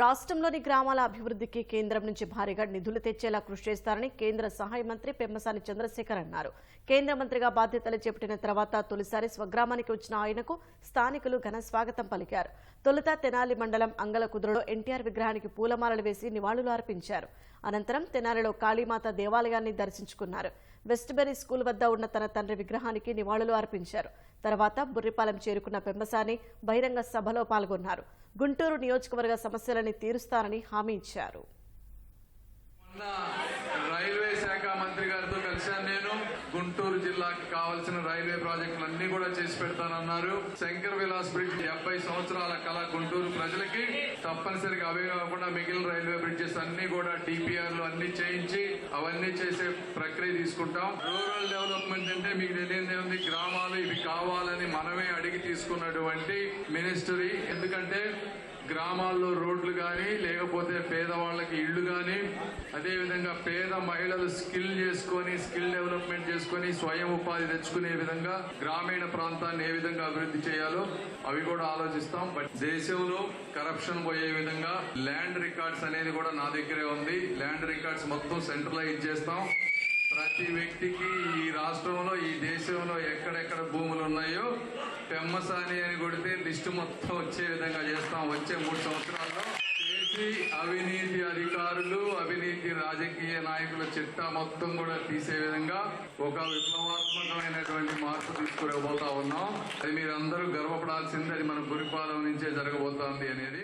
రాష్ట్రంలోని గ్రామాల అభివృద్ధికి కేంద్రం నుంచి భారీగా నిధులు తెచ్చేలా కృషి చేస్తారని కేంద్ర సహాయ మంత్రి పెమ్మసాని చంద్రశేఖర్ అన్నారు. కేంద్ర మంత్రిగా బాధ్యతలు చేపట్టిన తర్వాత తొలిసారి స్వగ్రామానికి వచ్చిన ఆయనకు స్థానికులు ఘన స్వాగతం పలికారు. తొలుత తెనాలి మండలం అంగలకుదురులో ఎన్టీఆర్ విగ్రహానికి పూలమాలలు వేసి నివాళులు అర్పించారు. అనంతరం తెనాలిలో కాళీమాత దేవాలయాన్ని దర్శించుకున్నారు. వెస్ట్బెరీ స్కూల్ వద్ద ఉన్న తన తండ్రి విగ్రహానికి నివాళులు అర్పించారు. తర్వాత బుర్రిపాలెం చేరుకున్న పెమ్మసాని బహిరంగ సభలో పాల్గొన్నారు. గుంటూరు నియోజకవర్గ సమస్యలను తీరుస్తారని హామీ ఇచ్చారు. రైల్వే శాఖ మంత్రి గారితో కలిశాను నేను. గుంటూరు జిల్లాకి కావాల్సిన రైల్వే ప్రాజెక్టులు అన్ని కూడా చేసి పెడతానన్నారు. శంకర్ విలాస్ బ్రిడ్జ్ డెబ్బై సంవత్సరాల కళ గుంటూరు ప్రజలకి. తప్పనిసరిగా అవే కాకుండా మిగిలిన రైల్వే బ్రిడ్జెస్ అన్ని కూడా డిపిఆర్లు అన్ని చేయించి అవన్నీ చేసే ప్రక్రియ తీసుకుంటాం. రూరల్ డెవలప్మెంట్ అంటే మీకు తెలియదే ఉంది. గ్రామాలు ఇవి కావాలని మనమే అడిగి తీసుకున్నటువంటి మినిస్టరీ. ఎందుకంటే గ్రామాల్లో రోడ్లు కానీ లేకపోతే పేదవాళ్ళకి ఇళ్ళు కానీ అదేవిధంగా పేద మహిళలు స్కిల్ చేసుకొని స్కిల్ డెవలప్మెంట్ చేసుకొని స్వయం ఉపాధి తెచ్చుకునే విధంగా గ్రామీణ ప్రాంతాన్ని ఏ విధంగా అభివృద్ధి చేయాలో అవి కూడా ఆలోచిస్తాం. బట్ దేశంలో కరప్షన్ పోయే విధంగా ల్యాండ్ రికార్డ్స్ అనేది కూడా నా దగ్గరే ఉంది. ల్యాండ్ రికార్డ్స్ మొత్తం సెంట్రలైజ్ చేస్తాం. ప్రతి వ్యక్తికి ఈ రాష్ట్రంలో ఈ దేశంలో ఎక్కడెక్కడ భూములు ఉన్నాయో పెమ్మసాని అని కొడితే లిస్టు మొత్తం వచ్చే విధంగా చేస్తాం వచ్చే మూడు సంవత్సరాల్లో. చేసి అవినీతి అధికారులు అవినీతి రాజకీయ నాయకుల చిట్టా మొత్తం కూడా తీసే విధంగా ఒక విప్లవాత్మకమైనటువంటి మార్పు తీసుకురాబోతా ఉన్నాం. అది మీరందరూ గర్వపడాల్సింది అది మన గురిపాలెం నుంచే జరగబోతోంది అనేది.